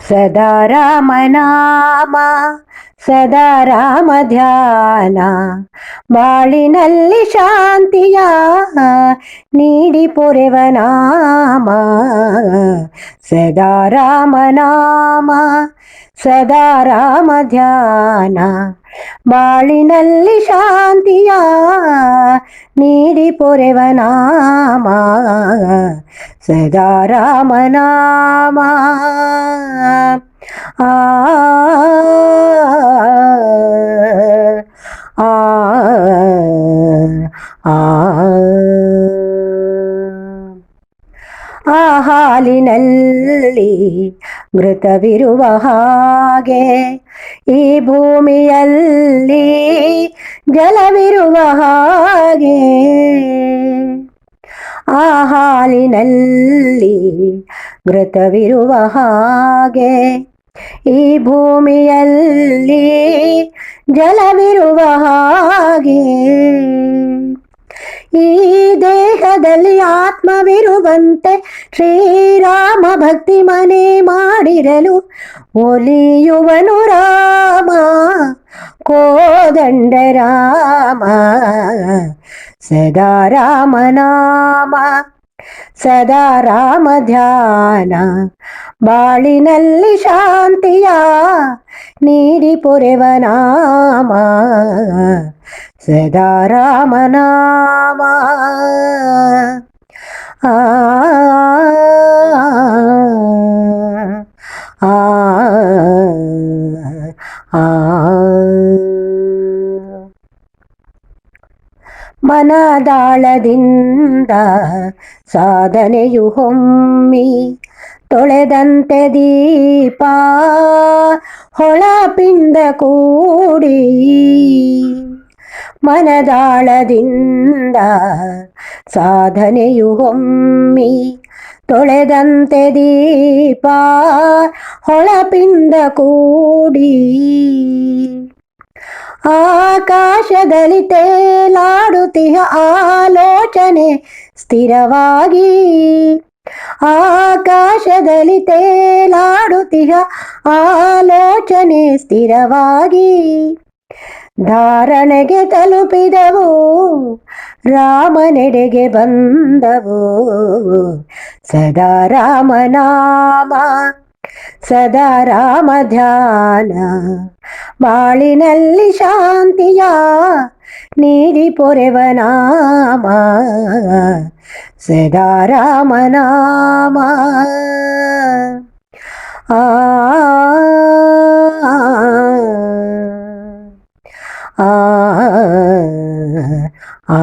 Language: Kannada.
సదా రామనామా ಸದಾ ರಾಮ ಧ್ಯಾನ ಬಾಳಿನಲ್ಲಿ ಶಾಂತಿಯ ನೀಡಿ ಪೊರೆವ ನಾಮ ಸದಾ ರಾಮನಾಮ ಸದಾ ರಾಮ ಧ್ಯಾನ ಬಾಳಿನಲ್ಲಿ ಶಾಂತಿಯ ನೀಡಿ ಪೊರೆವ ನಾಮ ಸದಾ ರಾಮನಾಮ ಆ ಆ ಆ ಹಾಲಿನಲ್ಲಿ ಮೃತವಿರುವ ಹಾಗೆ ಈ ಭೂಮಿಯಲ್ಲಿ ಜಲವಿರುವ ಹಾಗೆ ಆ ಹಾಲಿನಲ್ಲಿ ಮೃತವಿರುವ ಹಾಗೆ ಈ ಭೂಮಿಯಲ್ಲಿ ಜಲವಿರುವ ಹಾಗೆ. ಈ ದೇಹದಲ್ಲಿ ಆತ್ಮವಿರುವಂತೆ ಶ್ರೀರಾಮ ಭಕ್ತಿ ಮನೆ ಮಾಡಿರಲು ಒಲಿಯುವನು ರಾಮ, ಕೋದಂಡ ರಾಮ, ಸದಾ ರಾಮನಾಮ ಸದಾ ರಾಮ ಧ್ಯಾನ ಬಾಳಿನಲ್ಲಿ ಶಾಂತಿಯ ನೀಡಿ ಪೊರೆವ ನಾಮ ಸದಾ ರಾಮನಾಮ ಆ ಆ ಮನದಾಳದಿಂದ ಸಾಧನೆಯು ಹೊಮ್ಮಿ ತೊಳೆದಂತೆ ದೀಪ ಹೊಳಪಿಂದ ಕೂಡಿ ಮನದಾಳದಿಂದ ಸಾಧನೆಯು ಹೊಮ್ಮಿ ತೊಳೆದಂತೆ ದೀಪ ಹೊಳಪಿಂದ ಕೂಡಿ ಆಕಾಶದಲ್ಲಿ ತೇಲಾಡುತ್ತಿಹ ಆಲೋಚನೆ ಸ್ಥಿರವಾಗಿ. ಆಕಾಶದಲ್ಲಿ ತೇಲಾಡುತ್ತಿಹ ಆಲೋಚನೆ ಸ್ಥಿರವಾಗಿ. ಧಾರಣೆಗೆ ತಲುಪಿದವು ರಾಮನೆಡೆಗೆ ಬಂದವು. ಸದಾ ರಾಮನಾಮ ಸದಾ ರಾಮ ಧ್ಯಾನ ಬಾಳಿನಲ್ಲಿ ಶಾಂತಿಯ ನೀಡಿ ಪೊರೆವ ನಾಮ ಸದಾ ರಾಮನಾಮ ಆ ಆ ಆ